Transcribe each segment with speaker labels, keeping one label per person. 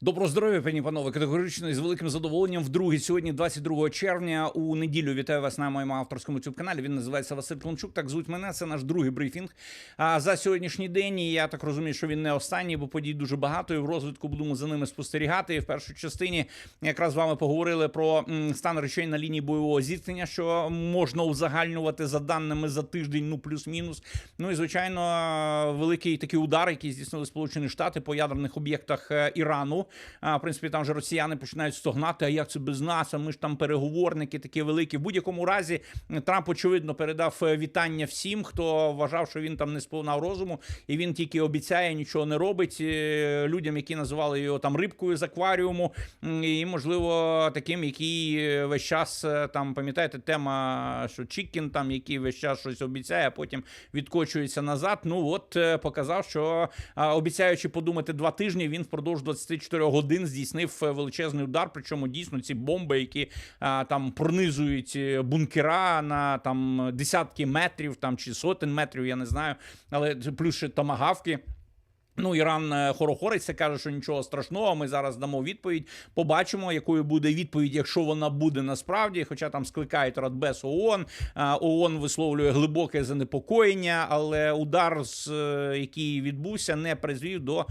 Speaker 1: Доброго здоров'я, пані панове. Категорично і з великим задоволенням. Вдруге, сьогодні, 22 червня, у неділю вітаю вас на моєму авторському youtube каналі. Він називається Василь Клончук. Так звуть мене. Це наш другий брифінг. А за сьогоднішній день і я так розумію, що він не останній, бо подій дуже багато. І в розвитку будемо за ними спостерігати. І в першій частині якраз з вами поговорили про стан речей на лінії бойового зіткнення, що можна узагальнювати за даними за тиждень, ну плюс-мінус. Ну і звичайно, великий такий удар, який здійснили Сполучені Штати по ядерних об'єктах е, Ірану. А, в принципі, там же росіяни починають стогнати, а як це без нас? А ми ж там переговорники такі великі. В будь-якому разі Трамп очевидно передав е, вітання всім, хто вважав, що він там не сповнав розуму, і він тільки обіцяє, нічого не робить е, людям, які називали його там рибкою з акваріуму, і можливо таким, який е, весь час там пам'ятаєте, тема, що Чікін там, який весь час щось обіцяє, а потім відкочується назад. Ну от показав, що обіцяючи подумати два тижні, він впродовж 24 годин здійснив е, величезний удар. Причому дійсно ці бомби, які а, там пронизують е, бункера на там десятки метрів, там чи сотень метрів, я не знаю, але плюс ще томагавки. Ну, Іран е, хорохориться, каже, що нічого страшного. Ми зараз дамо відповідь. Побачимо, якою буде відповідь, якщо вона буде насправді. Хоча там скликають Радбез ООН. а, ООН висловлює глибоке занепокоєння, але удар, е, який відбувся, не призвів до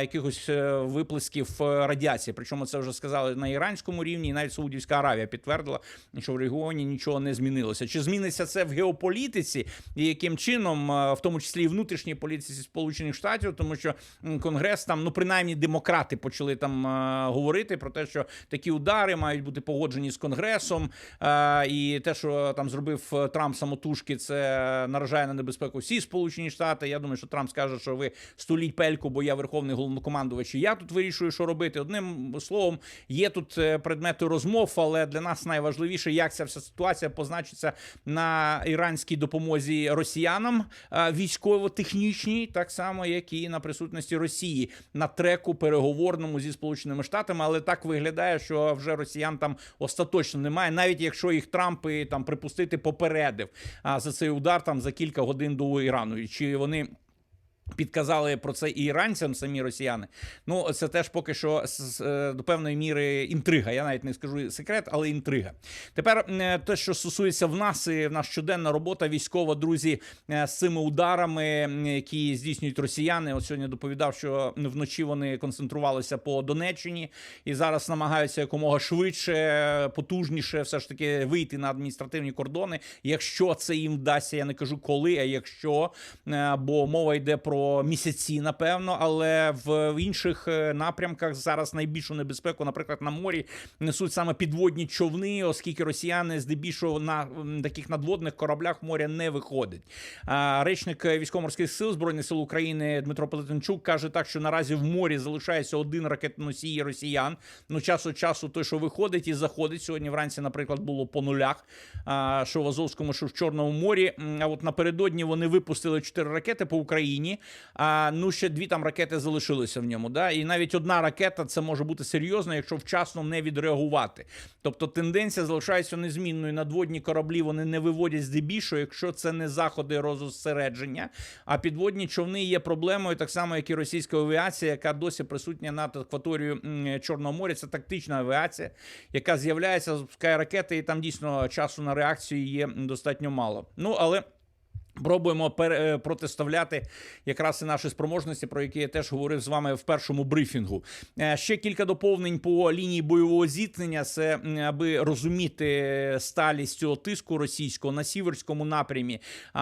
Speaker 1: якихось е, виплесків е, радіації. Причому це вже сказали на іранському рівні, і навіть Саудівська Аравія підтвердила, що в регіоні нічого не змінилося. Чи зміниться це в геополітиці, і яким чином, е, в тому числі і внутрішній політиці Сполучених Штатів, тому що Конгрес там, ну принаймні, демократи почали там е, говорити про те, що такі удари мають бути погоджені з Конгресом, е, і те, що там зробив е, Трамп самотужки, це наражає на небезпеку всі Сполучені Штати. Я думаю, що Трамп скаже, що ви століть пельку, бо я верховний головнокомандувач, і я тут вирішую, що робити. Одним словом, є тут предмети розмов, але для нас найважливіше, як ця вся ситуація позначиться на іранській допомозі росіянам військово-технічній, так само як і на присутності Росії на треку переговорному зі Сполученими Штатами. Але так виглядає, що вже росіян там остаточно немає, навіть якщо їх Трамп і там припустити попередив а, за цей удар там за кілька годин до Ірану. Чи вони. Підказали про це і іранцям самі росіяни. Ну це теж поки що е, до певної міри інтрига. Я навіть не скажу секрет, але інтрига. Тепер е, те, що стосується в нас, і в нас щоденна робота військова, друзі, е, з цими ударами, які здійснюють росіяни. От сьогодні доповідав, що вночі вони концентрувалися по Донеччині і зараз намагаються якомога швидше, потужніше, все ж таки вийти на адміністративні кордони. Якщо це їм вдасться, я не кажу коли, а якщо, бо мова йде про місяці, напевно, але в інших е, напрямках зараз найбільшу небезпеку, наприклад, на морі несуть саме підводні човни, оскільки росіяни здебільшого на таких надводних кораблях моря не виходять. А речник військово-морських сил збройних сил України Дмитро Пелетенчук каже так, що наразі в морі залишається один ракетоносій росіян. Ну час від часу той, що виходить і заходить. Сьогодні вранці, наприклад, було по нулях. Що в Азовському, що в Чорному морі. А от напередодні вони випустили чотири ракети по Україні. А ну ще дві там ракети залишилися в ньому. Да? І навіть одна ракета це може бути серйозно, якщо вчасно не відреагувати. Тобто тенденція залишається незмінною. Надводні кораблі вони не виводять здебільшого, якщо це не заходи розосередження. А підводні човни є проблемою, так само як і російська авіація, яка досі присутня над акваторією Чорного моря. Це тактична авіація, яка з'являється, запускає ракети, і там дійсно часу на реакцію є достатньо мало. Ну але. Пробуємо е, протиставляти якраз і наші спроможності, про які я теж говорив з вами в першому брифінгу. Е, Ще кілька доповнень по лінії бойового зіткнення. Це аби розуміти сталість цього тиску російського на сіверському напрямі.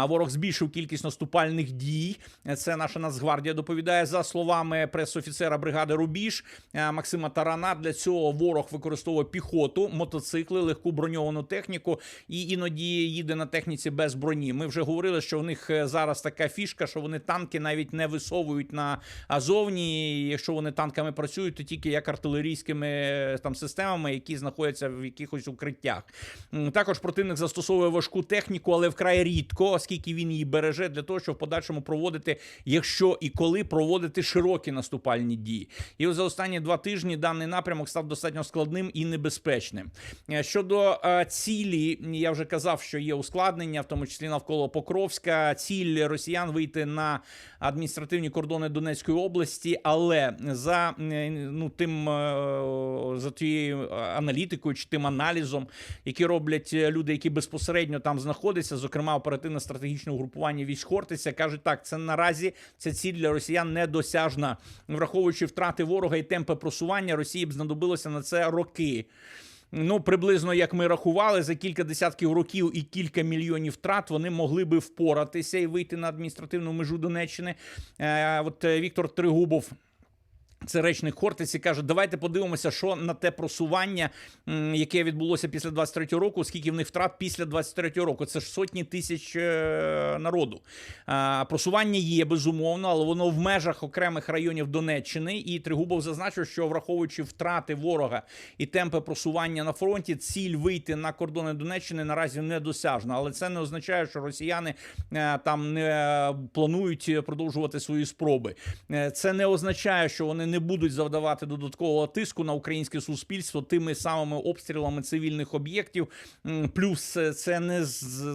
Speaker 1: Ворог збільшив кількість наступальних дій. Це наша Нацгвардія доповідає за словами пресофіцера бригади Рубіж е, Максима Тарана. Для цього ворог використовує піхоту, мотоцикли, легку броньовану техніку і іноді їде на техніці без броні. Ми вже говорили, що в них е, зараз така фішка, що вони танки навіть не висовують на азовні. І Якщо вони танками працюють, то тільки як артилерійськими е, там системами, які знаходяться в якихось укриттях. Також противник застосовує важку техніку, але вкрай рідко, оскільки він її береже для того, щоб в подальшому проводити, якщо і коли проводити широкі наступальні дії. І за останні два тижні даний напрямок став достатньо складним і небезпечним. Е, Щодо цілі, я вже казав, що є ускладнення, в тому числі навколо Покровська. Покровська. Ціль росіян вийти на адміністративні кордони Донецької області, але за ну тим е, за тією аналітикою чи тим аналізом, які роблять люди, які безпосередньо там знаходяться, зокрема оперативно стратегічне угрупування військ Хортиця, кажуть, так це наразі ця ціль для росіян недосяжна, враховуючи втрати ворога і темпи просування, Росії б знадобилося на це роки. Ну, приблизно як ми рахували, за кілька десятків років і кілька мільйонів втрат вони могли би впоратися і вийти на адміністративну межу Донеччини. Е, от е, Віктор Тригубов. Це речник Хортиці каже: давайте подивимося, що на те просування, яке відбулося після 23-го року, скільки в них втрат після 23-го року. Це ж сотні тисяч е, народу. Просування є безумовно, але воно в межах окремих районів Донеччини. І Тригубов зазначив, що враховуючи втрати ворога і темпи просування на фронті, ціль вийти на кордони Донеччини наразі недосяжна. Але це не означає, що росіяни е, там не планують продовжувати свої спроби. Е, Це не означає, що вони не будуть завдавати додаткового тиску на українське суспільство тими самими обстрілами цивільних об'єктів. Плюс е, це не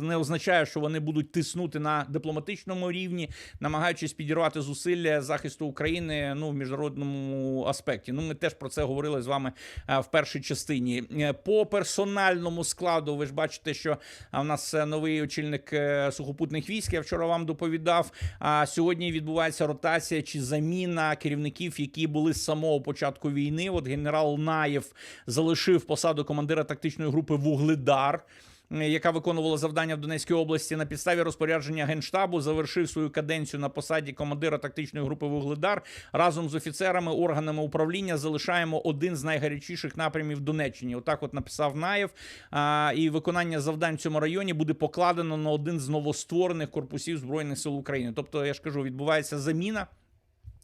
Speaker 1: не означає, що вони будуть тиснути на дипломатичному рівні, намагаючись підірвати зусилля захисту України ну в міжнародному аспекті. Ну ми теж про це говорили з вами е, в першій частині. Е, По персональному складу, ви ж бачите, що в нас новий очільник сухопутних військ. Я вчора вам доповідав. А сьогодні відбувається ротація чи заміна керівників, які були з самого початку війни. От генерал Наєв залишив посаду командира тактичної групи Вугледар. е, Яка виконувала завдання в Донецькій області на підставі розпорядження генштабу, завершив свою каденцію на посаді командира тактичної групи Вугледар разом з офіцерами, органами управління залишаємо один з найгарячіших напрямів Донеччині. Отак, от написав Наєв. А, і виконання завдань в цьому районі буде покладено на один з новостворених корпусів збройних сил України. Тобто, я ж кажу, відбувається заміна.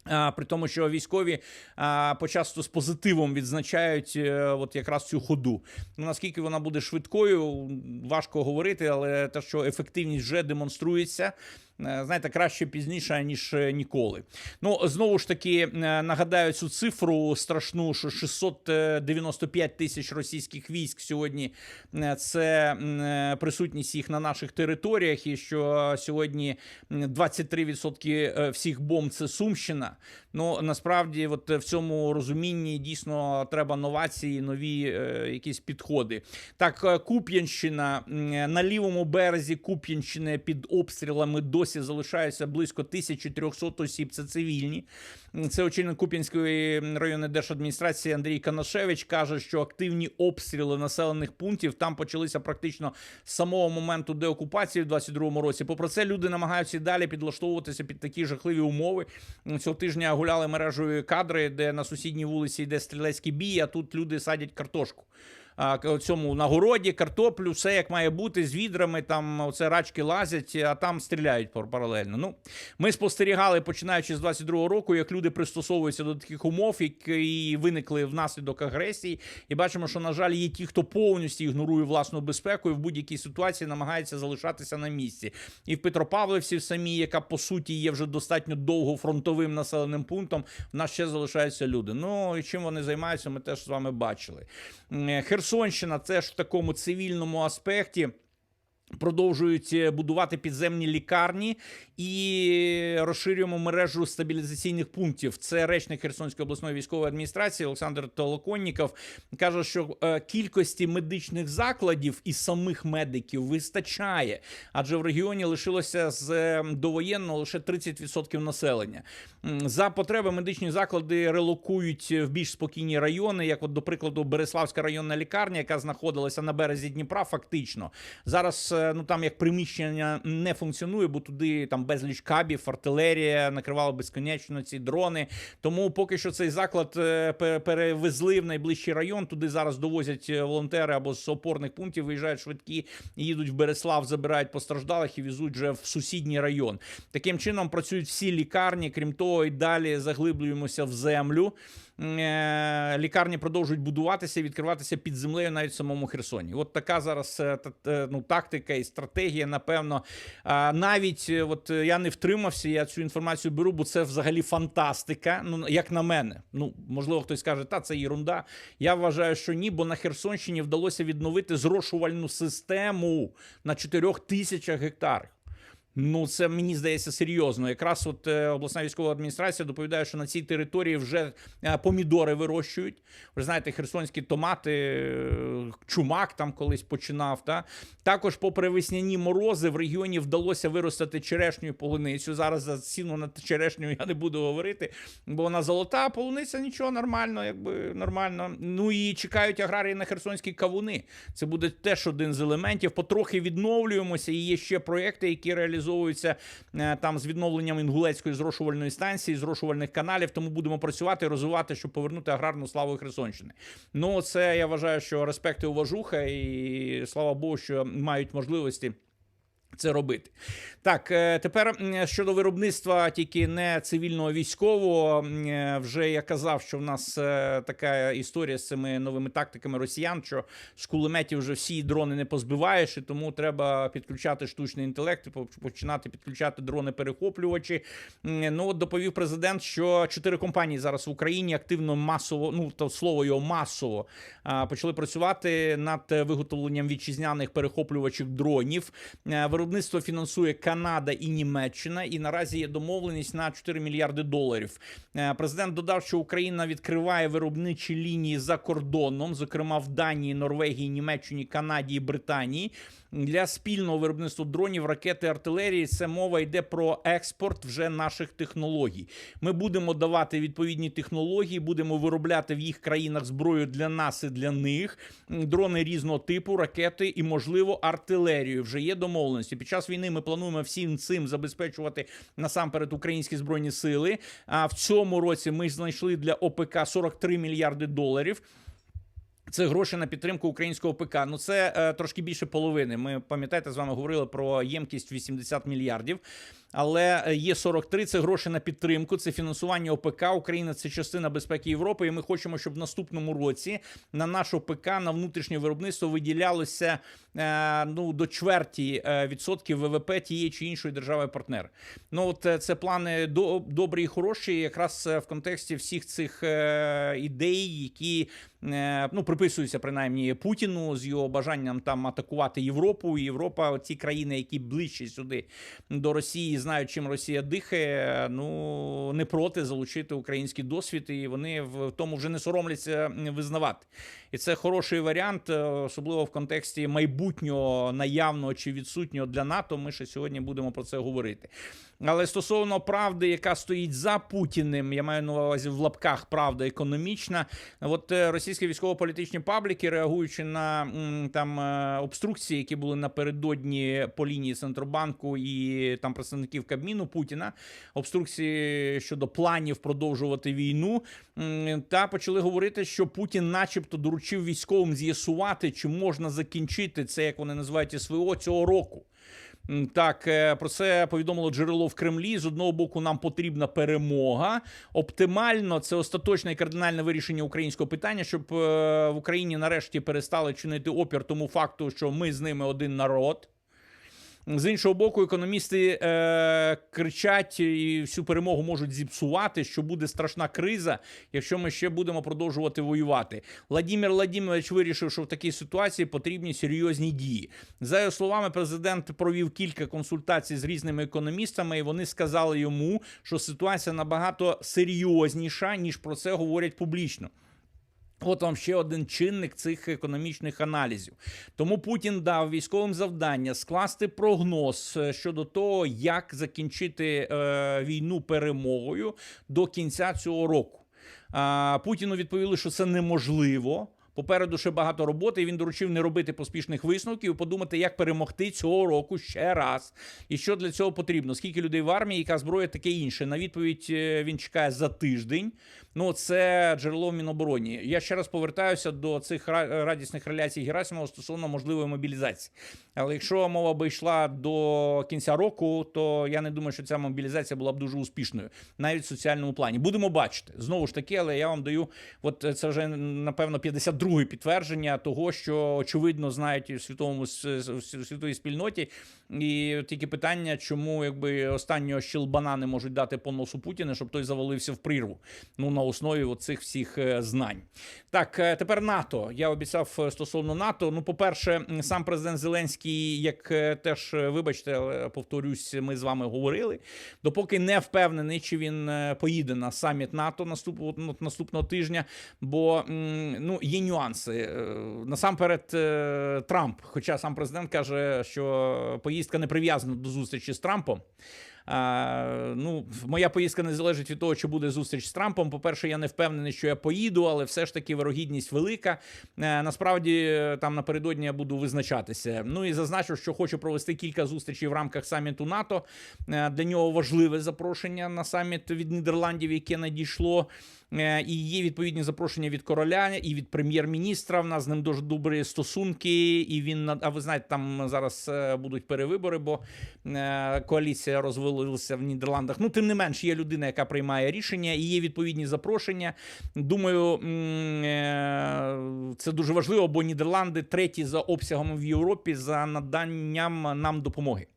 Speaker 1: А, при тому, що військові а, почасто з позитивом відзначають е, от якраз цю ходу. Ну наскільки вона буде швидкою, важко говорити, але те, що ефективність вже демонструється. Е, Знаєте, краще пізніше, ніж е, ніколи. Ну знову ж таки е, нагадаю цю цифру страшну, що 695 тисяч російських військ сьогодні це присутність їх на наших територіях, і що сьогодні м, 23% е, всіх бомб це Сумщина. Ну насправді, от в цьому розумінні дійсно треба новації, нові якісь підходи. Так, Куп'янщина на лівому березі Куп'янщини під обстрілами досі залишається близько 1300 осіб. Це цивільні. Це очільник Куп'янської районної держадміністрації Андрій Канашевич каже, що активні обстріли населених пунктів там почалися практично з самого моменту деокупації в 22-му році. Попри це, люди намагаються далі підлаштовуватися під такі жахливі умови. Цього тижня гуляли мережею кадри, де на сусідній вулиці йде стрілецький бій, а тут люди садять картошку. Цьому на городі, картоплю, все як має бути з відрами. Там оце рачки лазять, а там стріляють пар- паралельно. Ну ми спостерігали, починаючи з 22-го року, як люди пристосовуються до таких умов, які виникли внаслідок агресії, і бачимо, що на жаль є ті, хто повністю ігнорує власну безпеку і в будь-якій ситуації намагається залишатися на місці. І в Петропавлівці в самій, яка по суті є вже достатньо довго фронтовим населеним пунктом, в нас ще залишаються люди. Ну і чим вони займаються, ми теж з вами бачили. М, Херсонщина ж в такому цивільному аспекті. Продовжують е, будувати підземні лікарні і розширюємо мережу стабілізаційних пунктів. Це речник Херсонської обласної військової адміністрації Олександр Толоконніков каже, що е, кількості медичних закладів і самих медиків вистачає, адже в регіоні лишилося з е, довоєнного лише 30% населення. За потреби медичні заклади релокують в більш спокійні райони, як, от, до прикладу, Береславська районна лікарня, яка знаходилася на березі Дніпра, фактично зараз ну там як приміщення не функціонує, бо туди там безліч кабів, артилерія накривала безконечно ці дрони. Тому поки що цей заклад е, перевезли в найближчий район. Туди зараз довозять е, волонтери або з опорних пунктів виїжджають швидкі, їдуть в Береслав, забирають постраждалих і везуть вже в сусідній район. Таким чином працюють всі лікарні. Крім того, і далі заглиблюємося в землю. Е, Лікарні продовжують будуватися, і відкриватися під землею навіть в самому Херсоні. От така зараз е, та, ну, тактика і стратегія. Напевно, навіть е, от е, я не втримався. Я цю інформацію беру, бо це взагалі фантастика. Ну як на мене. Ну можливо, хтось каже, та це єрунда. Я вважаю, що ні, бо на Херсонщині вдалося відновити зрошувальну систему на 4 тисячах гектарів. Ну, це мені здається серйозно. Якраз от е, обласна військова адміністрація доповідає, що на цій території вже е, помідори вирощують. Ви знаєте, херсонські томати, е, чумак там колись починав. Та? Також, попри весняні морози, в регіоні вдалося виростити черешню і полуницю. Зараз за ціну на черешню я не буду говорити, бо вона золота, а полуниця нічого нормально, якби нормально. Ну і чекають аграрії на херсонські кавуни. Це буде теж один з елементів. Потрохи відновлюємося. І є ще проекти, які реалізовуються е, там з відновленням інгулецької зрошувальної станції, зрошувальних каналів. Тому будемо працювати, і розвивати, щоб повернути аграрну славу Херсонщини. Ну це я вважаю, що респект і уважуха, і слава Богу, що мають можливості. Це робити так. е, Тепер щодо виробництва, тільки не цивільного військового. е, Вже я казав, що в нас е, така історія з цими новими тактиками росіян, що з кулеметів вже всі дрони не позбиваєш, і тому треба підключати штучний інтелект, починати підключати дрони-перехоплювачі. Ну от доповів президент, що чотири компанії зараз в Україні активно масово, ну то слово його масово почали працювати над виготовленням вітчизняних перехоплювачів дронів. Виробництво фінансує Канада і Німеччина, і наразі є домовленість на 4 мільярди доларів. Е, Президент додав, що Україна відкриває виробничі лінії за кордоном, зокрема в Данії, Норвегії, Німеччині, Канаді і Британії. Для спільного виробництва дронів, ракети, артилерії це мова йде про експорт вже наших технологій. Ми будемо давати відповідні технології, будемо виробляти в їх країнах зброю для нас і для них. Дрони різного типу, ракети і, можливо, артилерію. Вже є домовленості. Під час війни ми плануємо всім цим забезпечувати насамперед українські збройні сили. А в цьому році ми знайшли для ОПК 43 мільярди доларів. Це гроші на підтримку українського ПК. Ну це е, трошки більше половини. Ми пам'ятаєте, з вами говорили про ємкість 80 мільярдів. Але е, є 43, це гроші на підтримку, це фінансування ОПК. Україна це частина безпеки Європи. І ми хочемо, щоб в наступному році на наш ОПК на внутрішнє виробництво виділялося е, ну до чверті е, відсотків ВВП тієї чи іншої держави-партнер. Ну от це плани до, добрі і хороші, якраз в контексті всіх цих ідей, які ну приписуються принаймні Путіну з його бажанням там атакувати Європу. Європа, ті країни, які ближче сюди до Росії, знають, чим Росія дихає. Ну не проти залучити український досвід, і вони в тому вже не соромляться визнавати. І це хороший варіант, е, особливо в контексті майбутнього наявного чи відсутнього для НАТО. Ми ще сьогодні будемо про це говорити. Але стосовно правди, яка стоїть за Путіним, я маю на увазі в лапках правда економічна. От е, російські військово-політичні пабліки, реагуючи на там е, обструкції, які були напередодні по лінії Центробанку і там представників Кабміну Путіна, обструкції щодо планів продовжувати війну, та почали говорити, що Путін, начебто, доручив військовим з'ясувати, чи можна закінчити це, як вони називають СВО цього року. Так, е, про це повідомило джерело в Кремлі. З одного боку, нам потрібна перемога. Оптимально це остаточне і кардинальне вирішення українського питання, щоб е, в Україні нарешті перестали чинити опір тому факту, що ми з ними один народ. З іншого боку, економісти е, кричать і всю перемогу можуть зіпсувати, що буде страшна криза, якщо ми ще будемо продовжувати воювати. Владимир Владимирович вирішив, що в такій ситуації потрібні серйозні дії. За його словами, президент провів кілька консультацій з різними економістами, і вони сказали йому, що ситуація набагато серйозніша ніж про це говорять публічно. От вам ще один чинник цих економічних аналізів. Тому Путін дав військовим завдання скласти прогноз е, щодо того, як закінчити е, війну перемогою до кінця цього року. Путіну відповіли, що це неможливо. Попереду ще багато роботи, і він доручив не робити поспішних висновків, подумати, як перемогти цього року ще раз. І що для цього потрібно? Скільки людей в армії, яка зброя, таке інше. На відповідь е, він чекає за тиждень. Ну, це джерело в Мінобороні. Я ще раз повертаюся до цих радісних реляцій Герасимова стосовно можливої мобілізації. Але якщо мова би йшла до кінця року, то я не думаю, що ця мобілізація була б дуже успішною, навіть в соціальному плані. Будемо бачити знову ж таки, але я вам даю, от це вже напевно 52 друге підтвердження того, що очевидно знають в світовому в світовій спільноті. І тільки питання, чому якби останнього щелбана не можуть дати по носу Путіна, щоб той завалився в прірву. Ну на основі оцих всіх е, знань. Так, е, тепер НАТО. Я обіцяв е, стосовно НАТО. Ну, по-перше, сам президент Зеленський, як теж вибачте, але повторюсь, ми з вами говорили. Допоки не впевнений, чи він поїде на саміт НАТО наступного, наступного тижня. Бо ну, є нюанси. Е, Насамперед, е, Трамп, хоча сам президент каже, що поїздка не прив'язана до зустрічі з Трампом. А, ну, моя поїздка не залежить від того, чи буде зустріч з Трампом. По-перше, я не впевнений, що я поїду, але все ж таки вирогідність велика. Е, насправді, е, там напередодні я буду визначатися. Ну і зазначу, що хочу провести кілька зустрічей в рамках саміту НАТО. Е, для нього важливе запрошення на саміт від Нідерландів, яке надійшло. Е, І є відповідні запрошення від короля і від прем'єр-міністра. В нас з ним дуже добрі стосунки. І він а ви знаєте, там зараз е, будуть перевибори, бо е, коаліція розвалилася в Нідерландах. Ну, тим не менш, є людина, яка приймає рішення, і є відповідні запрошення. Думаю, це дуже важливо, бо Нідерланди треті за обсягом в Європі за наданням нам допомоги.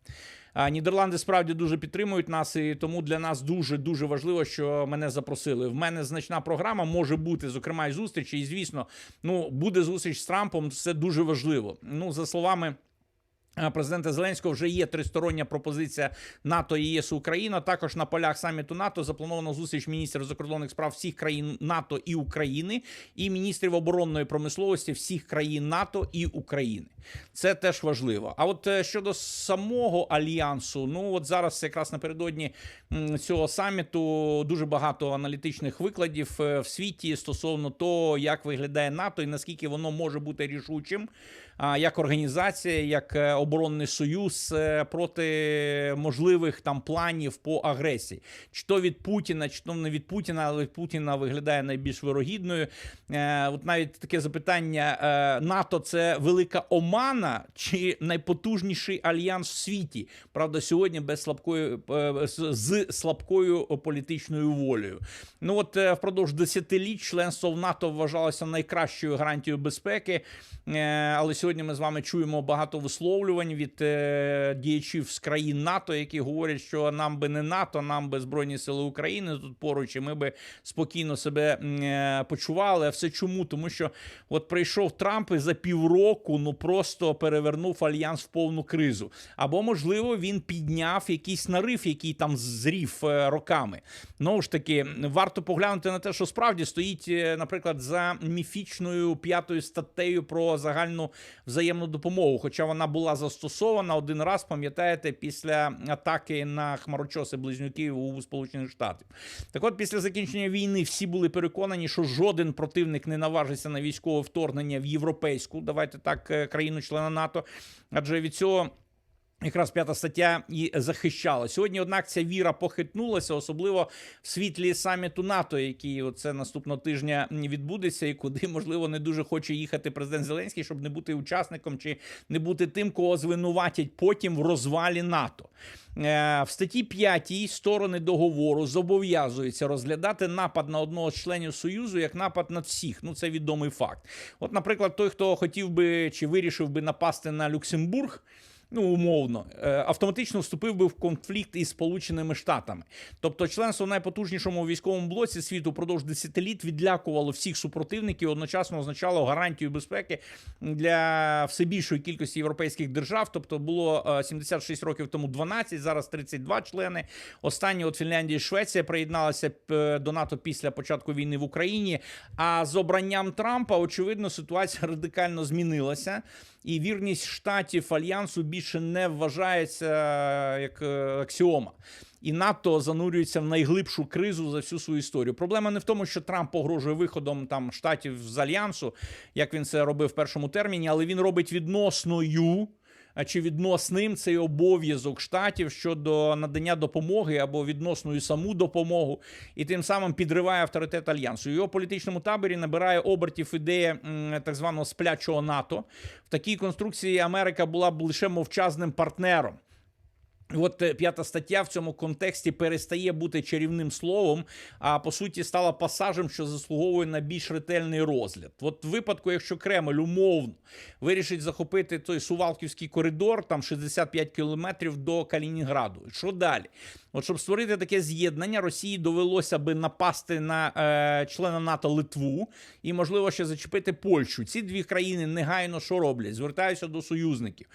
Speaker 1: Нідерланди справді дуже підтримують нас, і тому для нас дуже дуже важливо, що мене запросили. В мене значна програма може бути, зокрема, і зустрічі. І звісно, ну буде зустріч з Трампом. Це дуже важливо. Ну за словами. Президента Зеленського вже є тристороння пропозиція НАТО і ЄС Україна. Також на полях саміту НАТО заплановано зустріч міністрів закордонних справ всіх країн НАТО і України, і міністрів оборонної промисловості всіх країн НАТО і України. Це теж важливо. А от е, щодо самого альянсу, ну от зараз якраз напередодні цього саміту дуже багато аналітичних викладів е, в світі стосовно того, як виглядає НАТО і наскільки воно може бути рішучим. Як організація, як е, оборонний союз е, проти можливих там планів по агресії, чи то від Путіна, чи то не від Путіна, але від Путіна виглядає найбільш вирогідною. Е, От навіть таке запитання: НАТО це велика омана чи найпотужніший альянс в світі? Правда, сьогодні без слабкої з- слабкою політичною волею. Ну от впродовж десятиліть членство в НАТО вважалося найкращою гарантією безпеки. Але сьогодні ми з вами чуємо багато висловлювань від е, діячів з країн НАТО, які говорять, що нам би не НАТО, нам би Збройні Сили України тут поруч, і ми би спокійно себе е, почували. А все чому? Тому що от прийшов Трамп і за півроку ну просто перевернув альянс в повну кризу. Або, можливо, він підняв якийсь нарив, який там зрів е, роками. Знову ж таки, варто поглянути на те, що справді стоїть, е, наприклад, за міфічною п'ятою статтею про загальну взаємну допомогу. Хоча вона була застосована один раз, пам'ятаєте, після атаки на хмарочоси близнюків у Сполучених Штатів. Так от, після закінчення війни всі були переконані, що жоден противник не наважиться на військове вторгнення в європейську, давайте так, е, країну-члена НАТО, адже від цього. Якраз п'ята стаття і захищала сьогодні. Однак ця віра похитнулася, особливо в світлі саміту НАТО, який оце наступного тижня відбудеться, і куди можливо не дуже хоче їхати президент Зеленський, щоб не бути учасником чи не бути тим, кого звинуватять потім в розвалі НАТО. Е, В статті 5 сторони договору зобов'язуються розглядати напад на одного з членів союзу як напад на всіх. Ну це відомий факт. От, наприклад, той, хто хотів би чи вирішив би напасти на Люксембург ну умовно, е, автоматично вступив би в конфлікт із Сполученими Штатами. Тобто, членство в найпотужнішому військовому блоці світу впродовж десятиліт відлякувало всіх супротивників, одночасно означало гарантію безпеки для все більшої кількості європейських держав. Тобто було е, 76 років тому 12, зараз 32 члени. Останні от Фінляндія і Швеція приєдналися е, до НАТО після початку війни в Україні. А з обранням Трампа, очевидно, ситуація радикально змінилася, і вірність штатів альянсу більше не вважається е, як е, аксіома. І НАТО занурюється в найглибшу кризу за всю свою історію. Проблема не в тому, що Трамп погрожує виходом там штатів з альянсу, як він це робив в першому терміні, але він робить відносною. Чи відносним цей обов'язок штатів щодо надання допомоги або відносної саму допомогу, і тим самим підриває авторитет альянсу. У його політичному таборі набирає обертів ідея так званого сплячого НАТО. В такій конструкції Америка була б лише мовчазним партнером. От е, п'ята стаття в цьому контексті перестає бути чарівним словом, а по суті стала пасажем, що заслуговує на більш ретельний розгляд. От в випадку, якщо Кремль умовно вирішить захопити той Сувалківський коридор, там 65 кілометрів до Калінінграду. Що далі? От щоб створити таке з'єднання, Росії довелося би напасти на е, члена НАТО Литву і, можливо, ще зачепити Польщу. Ці дві країни негайно що роблять? Звертаються до союзників.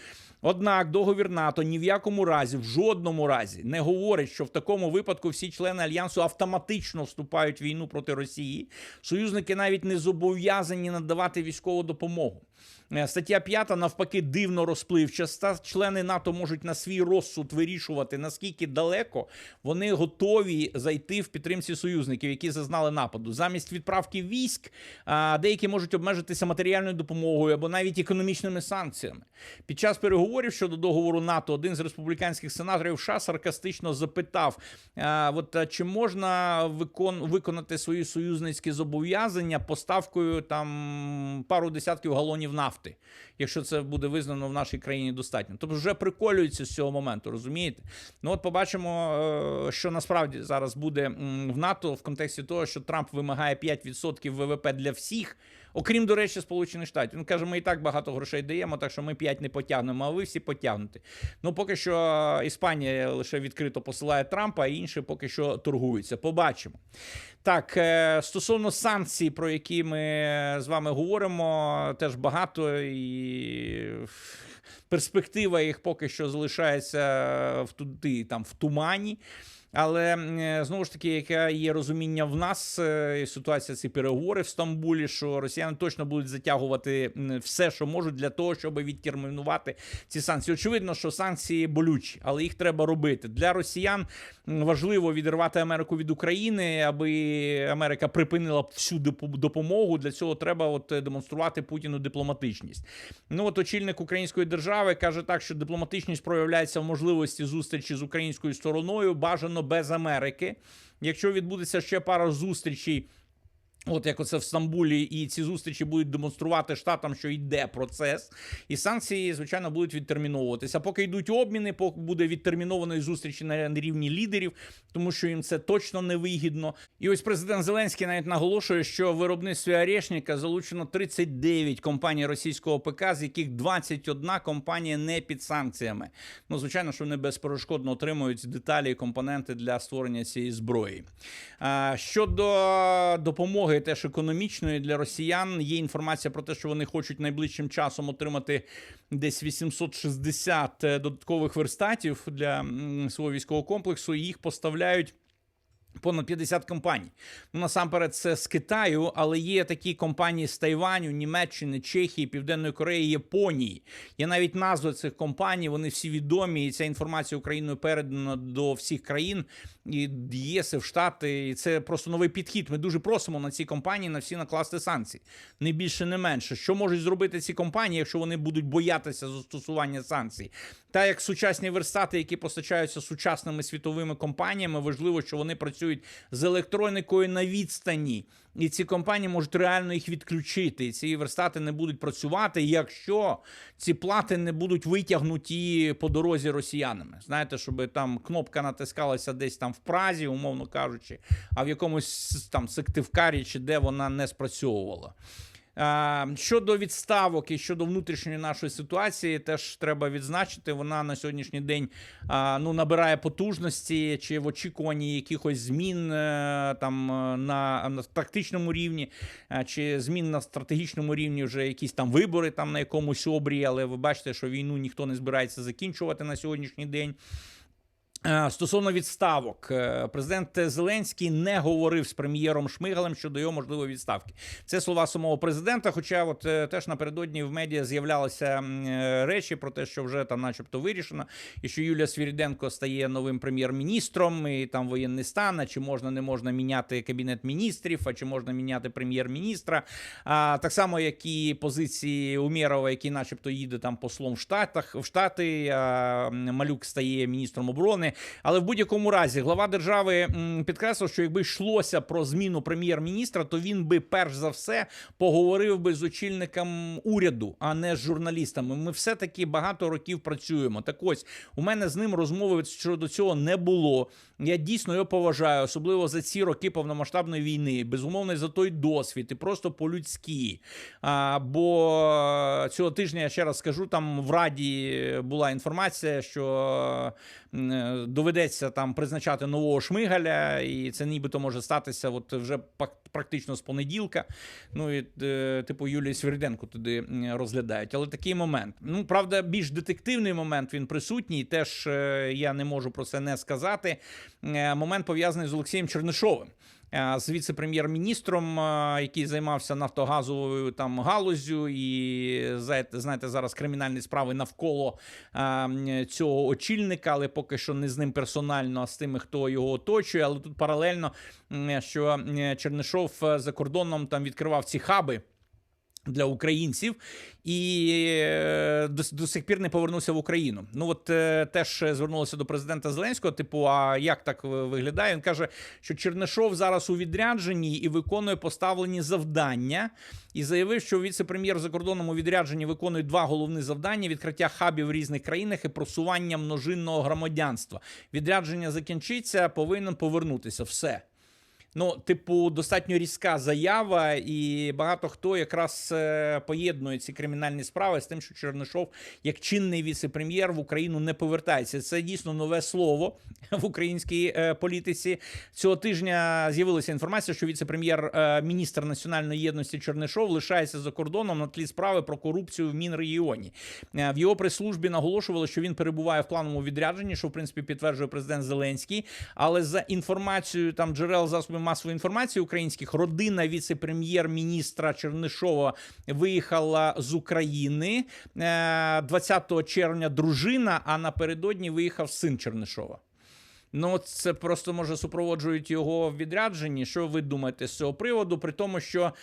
Speaker 1: Однак договір НАТО ні в якому разі, в жодному разі не говорить, що в такому випадку всі члени альянсу автоматично вступають в війну проти Росії. Союзники навіть не зобов'язані надавати військову допомогу. Е, Стаття 5 навпаки дивно розпливчаста. Члени НАТО можуть на свій розсуд вирішувати, наскільки далеко вони готові зайти в підтримці союзників, які зазнали нападу. Замість відправки військ деякі можуть обмежитися матеріальною допомогою або навіть економічними санкціями. Під час переговорів щодо договору НАТО один з республіканських сенаторів США саркастично запитав: от, чи можна викон, виконати свої союзницькі зобов'язання поставкою там пару десятків галонів нафти, якщо це буде визнано в нашій країні достатньо. Тобто вже приколюється з цього моменту, розумієте? Ну от побачимо, е, що насправді зараз буде в НАТО в контексті того, що Трамп вимагає 5% ВВП для всіх. Окрім, до речі, Сполучених Штатів. Він каже, ми і так багато грошей даємо, так що ми 5 не потягнемо, а ви всі потягнете. Ну, поки що Іспанія лише відкрито посилає Трампа, а інші поки що торгуються. Побачимо. Так, е, стосовно санкцій, про які ми з вами говоримо, теж багато і перспектива їх поки що залишається в туди, там в тумані. Але е, знову ж таки, яке є розуміння в нас, е, ситуація ці переговори в Стамбулі, що росіяни точно будуть затягувати все, що можуть, для того, щоб відтермінувати ці санкції. Очевидно, що санкції болючі, але їх треба робити. Для росіян важливо відірвати Америку від України, аби Америка припинила всю допомогу. Для цього треба от е, демонструвати Путіну дипломатичність. Ну от очільник української держави каже так, що дипломатичність проявляється в можливості зустрічі з українською стороною, бажано без Америки. Якщо відбудеться ще пара зустрічей. От як оце в Стамбулі, і ці зустрічі будуть демонструвати штатам, що йде процес, і санкції, звичайно, будуть відтерміновуватися. Поки йдуть обміни, поки буде відтермінованої зустрічі на рівні лідерів, тому що їм це точно не вигідно. І ось президент Зеленський навіть наголошує, що в виробництві Орешника залучено 39 компаній російського ПК, з яких 21 компанія не під санкціями. Ну, звичайно, що вони безперешкодно отримують деталі і компоненти для створення цієї зброї. Щодо допомоги, теж економічної для росіян, є інформація про те, що вони хочуть найближчим часом отримати десь 860 додаткових верстатів для свого військового комплексу. І їх поставляють. Понад 50 компаній. Ну насамперед, це з Китаю, але є такі компанії з Тайваню, Німеччини, Чехії, Південної Кореї, Японії. Є навіть назви цих компаній, вони всі відомі, і ця інформація Україною передана до всіх країн і ЄС, Штати. І це просто новий підхід. Ми дуже просимо на ці компанії на всі накласти санкції. Не більше, не менше. Що можуть зробити ці компанії, якщо вони будуть боятися застосування санкцій? Та як сучасні верстати, які постачаються сучасними світовими компаніями, важливо, що вони працюють з електроникою на відстані. І ці компанії можуть реально їх відключити. І ці верстати не будуть працювати, якщо ці плати не будуть витягнуті по дорозі росіянами. Знаєте, щоб там кнопка натискалася десь там в Празі, умовно кажучи, а в якомусь там сективкарі чи де вона не спрацьовувала. А, Щодо відставок і щодо внутрішньої нашої ситуації, теж треба відзначити. Вона на сьогоднішній день ну набирає потужності чи в очікуванні якихось змін е, там е, на, на тактичному рівні, е, чи змін на стратегічному рівні, вже якісь там вибори там на якомусь обрії, але ви бачите, що війну ніхто не збирається закінчувати на сьогоднішній день. Е, Стосовно відставок, е, президент Зеленський не говорив з прем'єром Шмигалем щодо його можливої відставки. Це слова самого президента. Хоча, от е, теж напередодні в медіа з'являлися речі про те, що вже там, начебто, вирішено, і що Юлія Свіріденко стає новим прем'єр-міністром, і там воєнний стан, а чи можна не можна міняти кабінет міністрів, а чи можна міняти прем'єр-міністра. А так само, як і позиції Умєрова, який, начебто, їде там послом в Штатах в Штати. А Малюк стає міністром оборони. Але в будь-якому разі глава держави підкреслив, що якби йшлося про зміну прем'єр-міністра, то він би перш за все поговорив би з очільником уряду, а не з журналістами. Ми все таки багато років працюємо. Так ось у мене з ним розмови щодо цього не було. Я дійсно його поважаю, особливо за ці роки повномасштабної війни. Безумовно, за той досвід і просто по-людськи. А, бо цього тижня я ще раз скажу, там в Раді була інформація, що доведеться там призначати нового шмигаля, і це нібито може статися от вже практично з понеділка. Ну і е, типу Юлії Свірденко туди розглядають. Але такий момент. Ну, правда, більш детективний момент він присутній. Теж е, я не можу про це не сказати. Е, Момент пов'язаний з Олексієм Чернишовим. Е, З віце-прем'єр-міністром, е, який займався нафтогазовою там галузю, і знаєте, зараз кримінальні справи навколо е, цього очільника, але поки що не з ним персонально, а з тими, хто його оточує. Але тут паралельно, що Чернишов за кордоном там відкривав ці хаби. Для українців і е, до, до сих пір не повернувся в Україну. Ну от е, теж звернулося до президента Зеленського. Типу, а як так виглядає? Він каже, що Чернишов зараз у відрядженні і виконує поставлені завдання, і заявив, що віце-прем'єр за кордоном відрядженні виконує два головні завдання: відкриття хабів в різних країнах і просування множинного громадянства. Відрядження закінчиться, повинен повернутися. Все. Ну, типу, достатньо різка заява, і багато хто якраз е, поєднує ці кримінальні справи з тим, що Чернишов, як чинний віце-прем'єр в Україну не повертається. Це дійсно нове слово в українській е, політиці. Цього тижня з'явилася інформація, що віце-прем'єр, е, національної єдності Чернишов лишається за кордоном на тлі справи про корупцію в Мінрегіоні. В його прес-службі наголошували, що він перебуває в плановому відрядженні, що в принципі підтверджує президент Зеленський. Але за інформацією там джерел засобів масової інформації українських, родина віце-прем'єр-міністра Чернишова виїхала з України Е, 20 червня. Дружина, а напередодні виїхав син Чернишова. Ну, це просто може супроводжують його в відрядженні. Що ви думаєте з цього приводу? При тому, що е,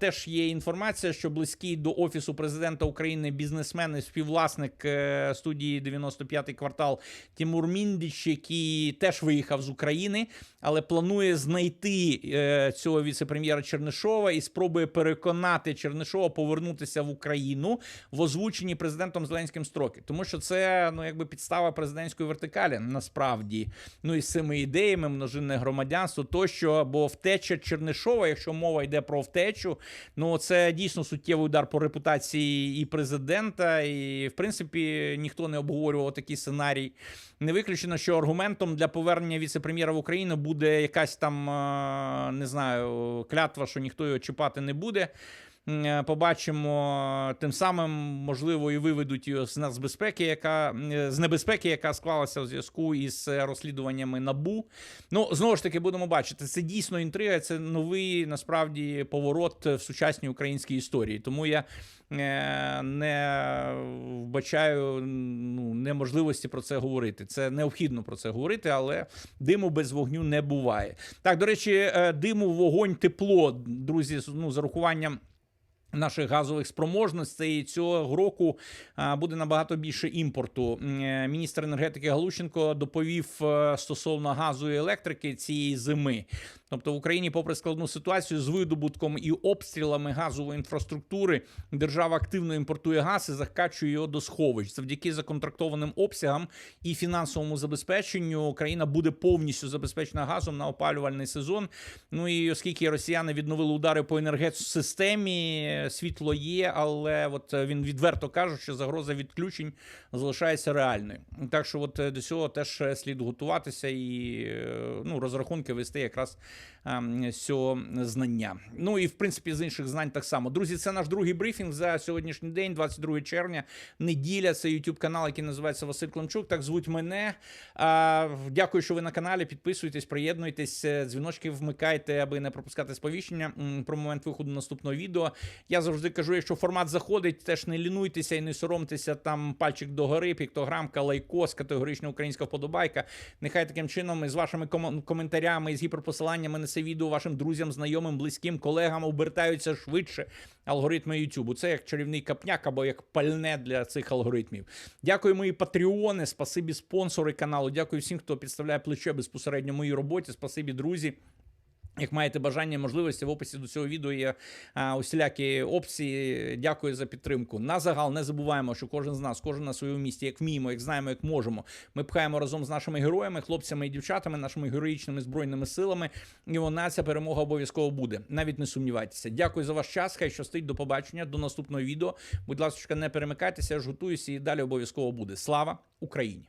Speaker 1: теж є інформація, що близький до офісу президента України бізнесмен і співвласник е, студії 95-й квартал Тимур Міндіч, який теж виїхав з України, але планує знайти е, цього віце-прем'єра Чернишова і спробує переконати Чернишова повернутися в Україну в озвученні президентом Зеленським строки, тому що це ну якби підстава президентської вертикалі насправді. Ну і з цими ідеями множинне громадянство тощо, бо втеча Чернишова, якщо мова йде про втечу, ну це дійсно суттєвий удар по репутації і президента, і в принципі ніхто не обговорював такий сценарій. Не виключено, що аргументом для повернення віце-прем'єра в Україну буде якась там е, не знаю клятва, що ніхто його чіпати не буде. Е, Побачимо тим самим, можливо, і виведуть його з нацбезпеки, яка е, з небезпеки, яка склалася у зв'язку із е, розслідуваннями набу. Ну знову ж таки будемо бачити. Це дійсно інтрига. Це новий насправді поворот в сучасній українській історії. Тому я не вбачаю ну, неможливості про це говорити. Це необхідно про це говорити, але диму без вогню не буває. Так, до речі, диму, вогонь, тепло, друзі, ну, з урахуванням. Наших газових спроможностей цього року буде набагато більше імпорту. Е, Міністр енергетики Галущенко доповів е, стосовно газу і електрики цієї зими. Тобто в Україні, попри складну ситуацію з видобутком і обстрілами газової інфраструктури, держава активно імпортує газ і закачує його до сховищ. Завдяки законтрактованим обсягам і фінансовому забезпеченню Україна буде повністю забезпечена газом на опалювальний сезон. Ну і оскільки росіяни відновили удари по енергетсистемі, світло є, але от е, він відверто каже, що загроза відключень залишається реальною. Так що, от е, до цього теж е, слід готуватися і ну, розрахунки вести якраз ем, цього знання. Ну і в принципі з інших знань так само. Друзі, це наш другий брифінг за сьогоднішній день, 22 червня, неділя. Це YouTube канал, який називається Василь Климчук. Так звуть мене. Дякую, що ви на каналі. Підписуйтесь, приєднуйтесь, дзвіночки вмикайте, аби не пропускати сповіщення про момент виходу наступного відео. Я завжди кажу, якщо формат заходить, теж не лінуйтеся і не соромтеся там пальчик догори, піктограмка, лайкос, категорична українська вподобайка. Нехай таким чином із вашими ком- коментарями, з гіперпосиланнями на це відео вашим друзям, знайомим, близьким, колегам обертаються швидше алгоритми YouTube. Це як чарівний капняк або як пальне для цих алгоритмів. Дякую, мої патреони, спасибі спонсори каналу. Дякую всім, хто підставляє плече безпосередньо моїй роботі. Спасибі, друзі. Як маєте бажання і можливості, в описі до цього відео є а, усілякі опції. Дякую за підтримку. На загал не забуваємо, що кожен з нас, кожен на своєму місці, як вміємо, як знаємо, як можемо. Ми пхаємо разом з нашими героями, хлопцями і дівчатами, нашими героїчними збройними силами. І вона ця перемога обов'язково буде. Навіть не сумнівайтеся. Дякую за ваш час. Хай щастить до побачення, до наступного відео. Будь ласка, не перемикайтеся, я ж готуюся і далі обов'язково буде. Слава Україні!